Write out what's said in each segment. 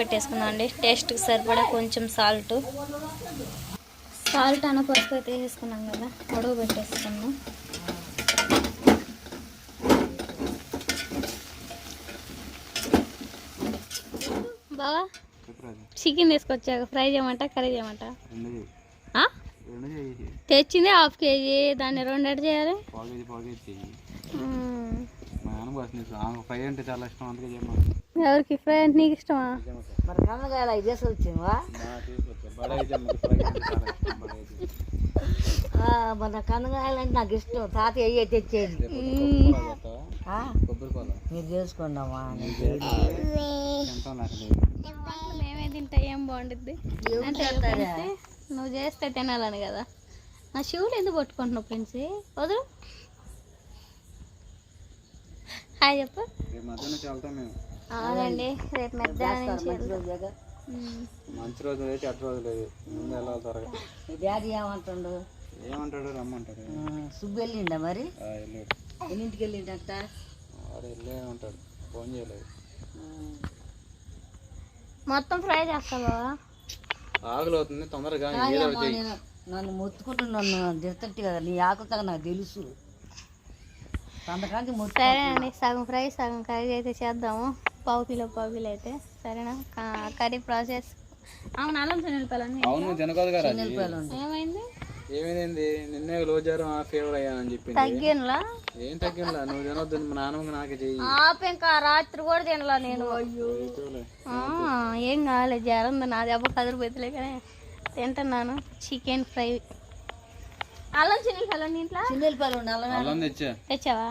పెట్టేసుకుందాం అండి. టేస్ట్కి సరిపడా కొంచెం సాల్ట్. సాల్ట్ అన్న పసుపు అయితే వేసుకున్నాం కదా ఉడవ పెట్టేసుకుందాం. బావా? చికెన్ తీసుకొచ్చాక ఫ్రై చేయమంట కర్రీ చేయమంట? తెచ్చింది హాఫ్ కేజీ. దాన్ని రెండు ఎడ్ చేయాలి? ఎవరికి ఫ్రై అంటే నీకు ఇష్టమా? మన కన్నగాయలు అంటే నాకు ఇష్టం. తాత అయ్యే తెచ్చేది? మీరు చేసుకోండమ్మా మేమే తింటా ఏం బాగుంటుంది నువ్వు చేస్తే తినాలని కదా. నా శివుడు ఎందుకు పట్టుకుంటున్నావు ఫ్రెండ్స్? వదులు. హాయ్ చెప్పు. అవునండి రేపు మధ్యాహ్నం నుంచి. మంచి రోజు లేదు చెడ్డ రోజు లేదు. ముందు వెళ్ళాలి త్వరగా. మీ డాడీ ఏమంటుండు? ఏమంటాడు రమ్మంటాడు. ఆ, సుబ్బు వెళ్ళిండా మరి? ఆ, వెళ్ళాడు. ఎన్నింటికి వెళ్ళిండట వాడు వెళ్ళే ఉంటాడు. ఫోన్ చేయలేదు. మొత్తం ఫ్రై చేస్తా బావా ఆకలి అవుతుంది తొందరగా నన్ను మొత్తుకుంటున్నాను నన్ను తిడతట్టి కదా నీ ఆకుతా నాకు తెలుసు. మొత్తం సరే అండి సగం ఫ్రై సగం కర్రీ అయితే చేద్దాము. పావు కిలో పావు కిలో అయితే. సరేనా? కర్రీ ప్రాసెస్ అవును అల్లం అది. ఏమైంది? ఏమైంది నిన్నే లోజారం ఫేవర్ అయ్యానని చెప్పింది. తగ్గినలా ఏం తగ్గిందా నువ్వు తినొద్దు మా నాన్నమ్మకి నాకే చెయ్యి. ఆపు ఇంకా రాత్రి కూడా తినలా నేను. ఏం కాలేదు జ్వరం ఉంది. నా దెబ్బ కదిరిపోతులే కానీ తింటున్నాను. Chicken fry. అల్లం ఇంట్లో? చిన్నెల్లిపాయలు నల్ల అల్లం తెచ్చా? తెచ్చావా?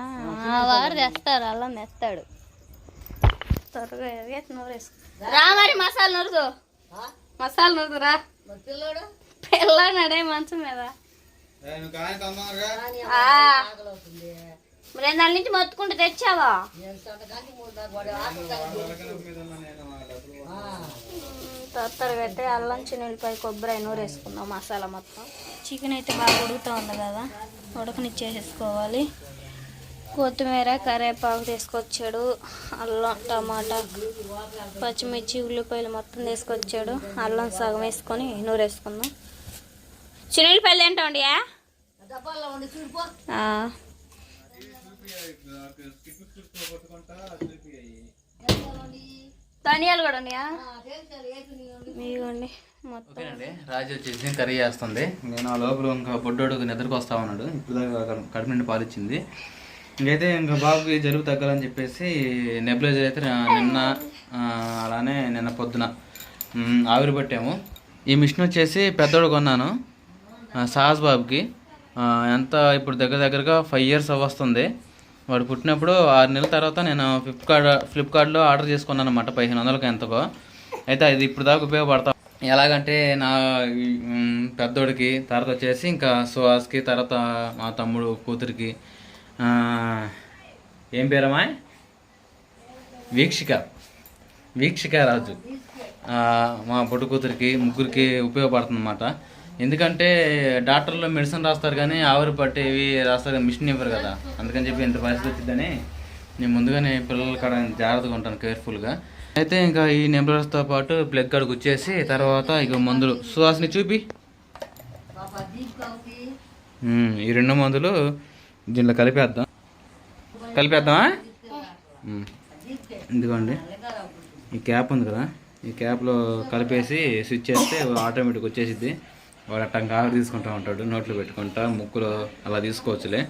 వారు తెస్తారు అల్లం తెస్తాడు. త్వరగా నూరేసుకో. రా. మరి మసాలా నూరుదు మసాలా నూరుదు రా. పిల్లోడు పిల్లనాడే మంచం మీద రెండు నెలల నుంచి మొత్తుకుంటూ తెచ్చావా. తొత్తరగా అయితే అల్లం చిన్నెల్లిపాయ కొబ్బరి నూరు వేసుకుందాం మసాలా మొత్తం. చికెన్ అయితే బాగా ఉడుకుతూ ఉంది కదా ఉడకనిచ్చేసేసుకోవాలి. కొత్తిమీర కరివేపాకు తీసుకొచ్చాడు అల్లం టమాటా పచ్చిమిర్చి ఉల్లిపాయలు మొత్తం తీసుకొచ్చాడు అల్లం సగం వేసుకొని నూరు వేసుకుందాం చిన్నెల్లిపాయలు ఏంటండి డబ్బాల్లో ధనియాలు కూడా ఉన్నాయా? ఓకేనండి రాజు వచ్చేసి కర్రీ చేస్తుంది. నేను ఆ లోపల ఇంకా బొడ్డోడుకు నిద్రకు వస్తా ఉన్నాడు. ఇప్పుడు దాకా కడుపు నుండి పాలిచ్చింది. ఇంకైతే ఇంకా బాబుకి జలుబు తగ్గాలని చెప్పేసి నెబ్లైజర్ అయితే నిన్న అలానే నిన్న పొద్దున ఆవిరి పట్టాము. ఈ మిషన్ వచ్చేసి పెద్దోడు కొన్నాను. సాహస్ బాబుకి. ఎంత ఇప్పుడు దగ్గర దగ్గరగా ఫైవ్ ఇయర్స్ వస్తుంది వాడు పుట్టినప్పుడు ఆరు నెలల తర్వాత నేను ఫ్లిప్కార్ట్ ఫ్లిప్కార్ట్లో ఆర్డర్ చేసుకున్నాను అనమాట పదిహేను వందలకి ఎంతకో. అయితే అది ఇప్పుడు దాకా ఉపయోగపడతా ఎలాగంటే నా పెద్దోడికి తర్వాత వచ్చేసి ఇంకా సుహాస్కి తర్వాత మా తమ్ముడు కూతురికి. ఏం పేరమ్మా? వీక్షిక. వీక్షిక రాజు. మా పొట్టు కూతురికి ముగ్గురికి ఉపయోగపడుతుంది అన్నమాట ఎందుకంటే డాక్టర్లు మెడిసిన్ రాస్తారు కానీ ఆవిరి పట్టేవి రాస్తారు కానీ మిషన్ ఇవ్వరు కదా. అందుకని చెప్పి ఇంత పరిస్థితి వచ్చిందని నేను ముందుగానే పిల్లల కాడ జాగ్రత్తగా ఉంటాను కేర్ఫుల్గా. అయితే ఇంకా ఈ నెంబర్స్తో పాటు ప్లగ్ కాడికి వచ్చేసి తర్వాత ఇక మందులు. సుహాస్ని చూపి. ఈ రెండు మందులు దీంట్లో కలిపేద్దాం. కలిపేద్దామా? ఎందుకండి ఇదిగోండి. ఈ క్యాప్ ఉంది కదా ఈ క్యాప్లో కలిపేసి స్విచ్ చేస్తే ఆటోమేటిక్ వచ్చేసిద్ది. వాడు అట్టం కారు తీసుకుంటా ఉంటాడు. నోట్లో పెట్టుకుంటా ముక్కులో అలా తీసుకోవచ్చులే.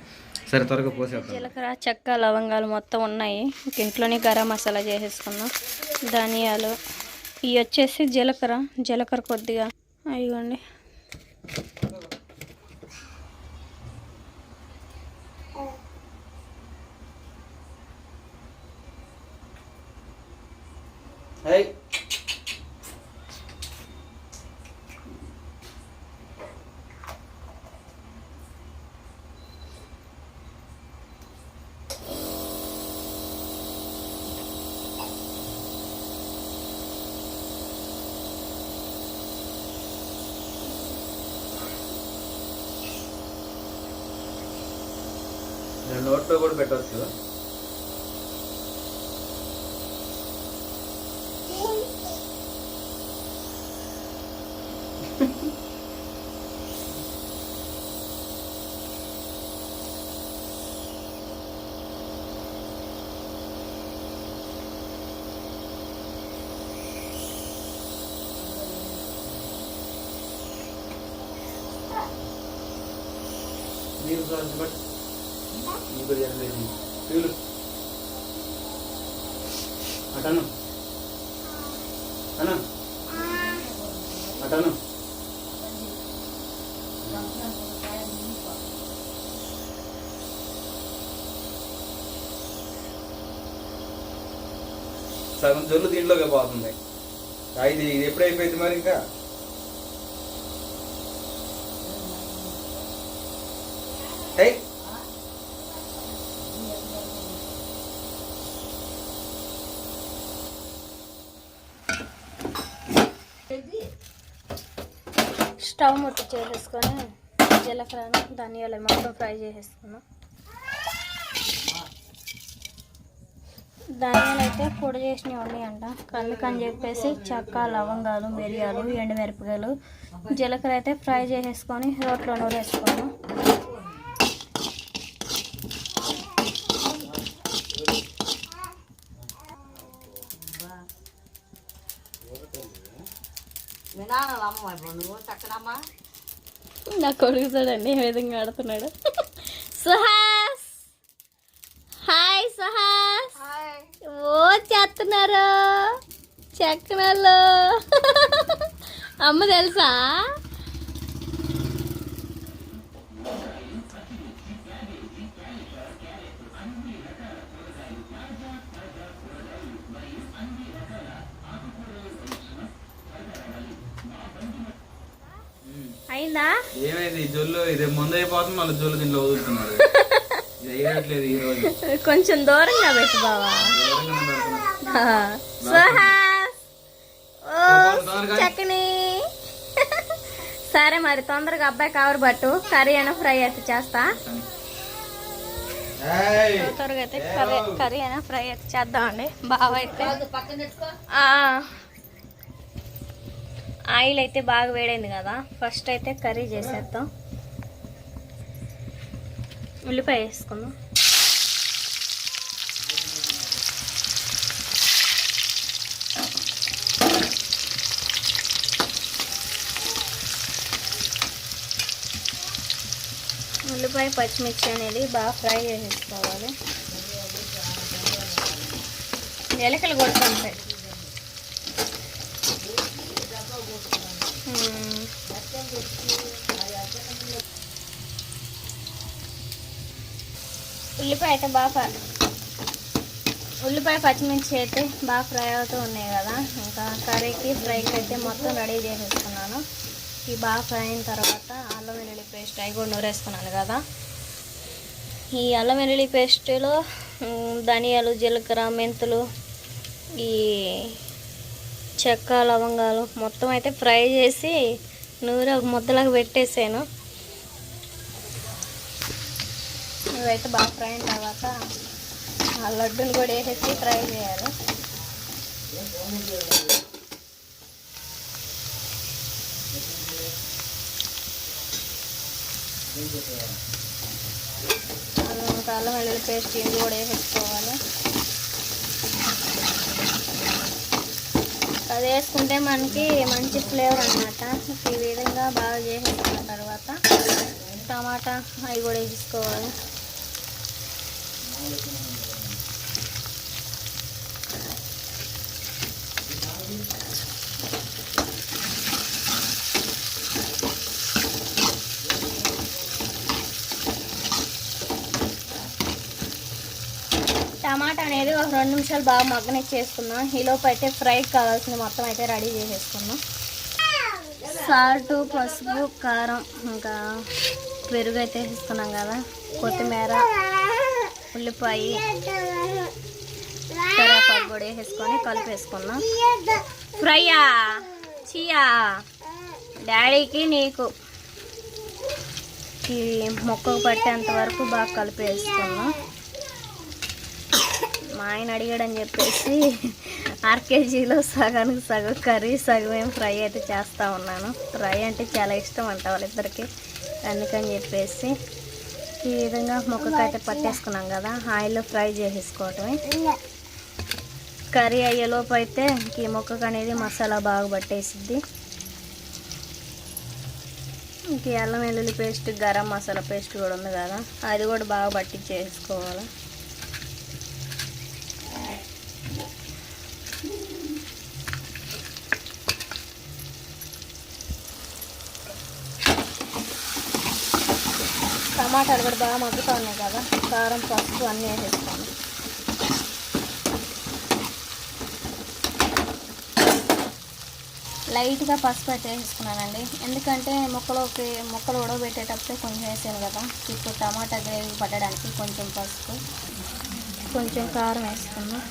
సరే త్వరగా పోసేస్తాం జీలకర్ర చెక్క లవంగాలు మొత్తం ఉన్నాయి. ఇంట్లోనే గరం మసాలా చేసేసుకున్నాం ధనియాలు. ఇవి వచ్చేసి జీలకర్ర. జీలకర్ర కొద్దిగా. అయ్యండి నోట్లో కూడా పెట్టచ్చు न्यूज़ बट బట్ ఈ కొద్ది జరగలేదు పీలు అటను అను అటను సగం జొల్లు దీంట్లోకి పోతుంది. ఆ, ఇది ఎప్పుడైపోయింది మరి ఇంకా? స్టవ్ ముట్టి చేసేసుకొని జీలకర్ర ధనియాలు మొత్తం ఫ్రై చేసేసుకున్నాం. ధనియాలు అయితే పొడి చేసినవి ఉన్నాయంట. అందుకని చెప్పేసి చెక్క లవంగాలు మిరియాలు ఎండుమిరపకాయలు జీలకర్ర అయితే ఫ్రై చేసేసుకొని రోట్లో నూరేసుకున్నాం. అమ్మ నువ్వు నా కొడుకు చూడండి ఏ విధంగా ఆడుతున్నాడు. సుహాస్! హాయ్ సుహాస్! ఓ చేస్తున్నారు. చెక్కనల్లో అమ్మ తెలుసా? అయిందా? ఏమైంది? జొల్లు ఇది ముందు అయిపోతుంది మళ్ళీ జొల్లు దీంట్లో వదులుతున్నారు. ఈ రోజు. కొంచెం దూరంగా పెట్టు బావా. తొందరగా. చక్కని. సరే మరి తొందరగా అబ్బాయి కవర్ పట్టు. కర్రీ అయినా ఫ్రై అయితే చేస్తా. ఏయ్! త్వరగా అయితే కర్రీ కర్రీ అయినా ఫ్రై అయితే చేద్దామండి. బాగా అయితే. ఆయిల్ అయితే బాగా వేడైంది కదా. ఫస్ట్ అయితే కర్రీ చేసేద్దాం. ఉల్లిపాయ వేసుకుందాం. ఉల్లిపాయ పచ్చిమిర్చి అనేది బాగా ఫ్రై చేసేసుకోవాలి. ఎలకలు కొడుతుంటాయి మ్మ్. ఉల్లిపాయ అయితే బాగా ఉల్లిపాయ పచ్చిమిర్చి అయితే బాగా ఫ్రై అవుతూ ఉన్నాయి కదా. ఇంకా కర్రీకి ఫ్రైకి అయితే మొత్తం రెడీ చేసేసుకున్నాను. ఈ బాగా ఫ్రై అయిన తర్వాత అల్లం వెల్లుల్లి పేస్ట్ అవి కూడా నూరేసుకున్నాను కదా. ఈ అల్లం వెల్లుల్లి పేస్ట్లో ధనియాలు జీలకర్ర మెంతులు ఈ చెక్క లవంగాలు మొత్తం అయితే ఫ్రై చేసి నూనె ఒక ముద్దలాగా పెట్టేసాను. ఇవైతే బాగా ఫ్రై అయిన తర్వాత ఆ లడ్డుని కూడా వేసేసి ఫ్రై చేయాలి. అల్లం అల్లం వెల్లుల్లి పేస్ట్ ఇది కూడా వేసేసుకోవాలి. అది వేసుకుంటే మనకి మంచి ఫ్లేవర్ అన్నమాట. ఈ విధంగా బాగా చేసేసుకున్న తర్వాత టమాటా అవి కూడా వేసుకోవాలి టమాటా అనేది ఒక రెండు నిమిషాలు బాగా మగ్గనిచ్చేసుకున్నాం ఈలోపు అయితే ఫ్రై కావాల్సిన మొత్తం అయితే రెడీ చేసేసుకున్నాం సాల్ట్ పసుపు కారం ఇంకా పెరుగు అయితే వేసుకున్నాం కదా కొత్తిమీర. ఉల్లిపాయ కరివేపాకు కూడా వేసేసుకొని కలిపేసుకున్నాం ఫ్రైయా చియా? డాడీకి నీకు. ఈ మొక్కకు పట్టేంత వరకు బాగా కలిపేసుకున్నాం మా ఆయన అడిగాడని చెప్పేసి ఆర్కేజీలో సగానికి సగం కర్రీ సగం ఏం ఫ్రై అయితే చేస్తూ ఉన్నాను. ఫ్రై అంటే చాలా ఇష్టం అంట వాళ్ళిద్దరికి. అందుకని చెప్పేసి ఈ విధంగా మొక్కకైతే పట్టేసుకున్నాం కదా ఆయిల్లో ఫ్రై చేసేసుకోవటమే. కర్రీ అయ్యేలోపు అయితే ఈ మొక్కకు అనేది మసాలా బాగా పట్టేసిద్ది. ఇంక ఎల్లం అల్లం వెల్లుల్లి పేస్ట్ గరం మసాలా పేస్ట్ కూడా ఉంది కదా అది కూడా బాగా పట్టించేసుకోవాలి. టమాటాలు కూడా బాగా మగ్గుతూ ఉన్నాయి కదా. కారం పసుపు అన్నీ వేసేస్తాను లైట్గా పసుపు అయితే వేసుకున్నానండి. ఎందుకంటే మొక్కలోకి మొక్కలు ఉడకబెట్టేటప్పుడే కొంచెం వేసాను కదా. ఇప్పుడు టమాటా గ్రేవీ పట్టడానికి కొంచెం పసుపు కొంచెం కారం వేసుకున్నాం.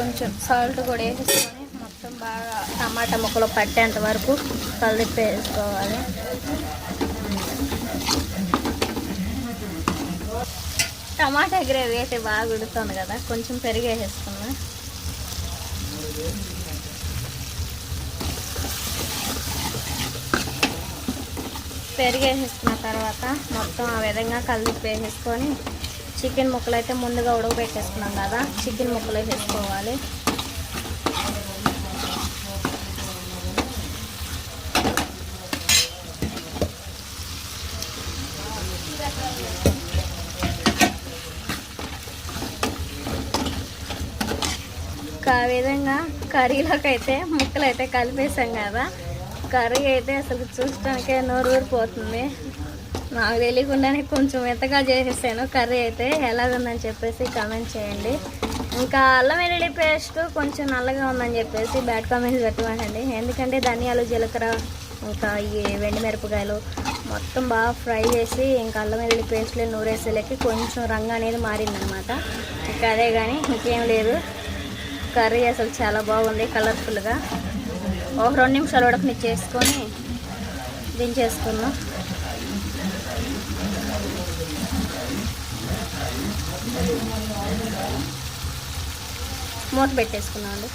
కొంచెం సాల్ట్ కూడా వేసేసుకొని బాగా టమాటా ముక్కలు పట్టేంత వరకు కలిపి వేసుకోవాలి. టమాటా గ్రేవీ అయితే బాగా ఉడుతుంది కదా కొంచెం పెరిగేసేసుకున్నా. పెరిగేసేసుకున్న తర్వాత మొత్తం ఆ విధంగా కలిపి వేసేసుకొని చికెన్ ముక్కలు అయితే ముందుగా ఉడకబెట్టేసుకున్నాం కదా చికెన్ ముక్కలు వేసేసుకోవాలి ఒక విధంగా కర్రీలోకి అయితే ముక్కలు అయితే కలిపేసాం కదా. కర్రీ అయితే అసలు చూడటానికే నోరు ఊరిపోతుంది నాకు తెలియకుండానే కొంచెం మెత్తగా చేసేసాను. కర్రీ అయితే ఎలాగుందని చెప్పేసి కామెంట్ చేయండి. ఇంకా అల్లం వెల్లుల్లి పేస్ట్ కొంచెం నల్లగా ఉందని చెప్పేసి బ్యాడ్ కామెంట్స్ పెట్టమండి ఎందుకంటే ధనియాలు జీలకర్ర ఇంకా ఈ వెండి మిరపకాయలు మొత్తం బాగా ఫ్రై చేసి ఇంకా అల్లం వెల్లుల్లి పేస్ట్లో నూరేసేలకి కొంచెం రంగు అనేది మారిందనమాట. ఇంకా అదే కానీ ఇంకేం లేదు. కర్రీ అసలు చాలా బాగుంది కలర్ఫుల్గా ఒక రెండు నిమిషాలు ఉడకని చేసుకొని దించేసుకున్నాం. మూత పెట్టేసుకున్నాం అండి.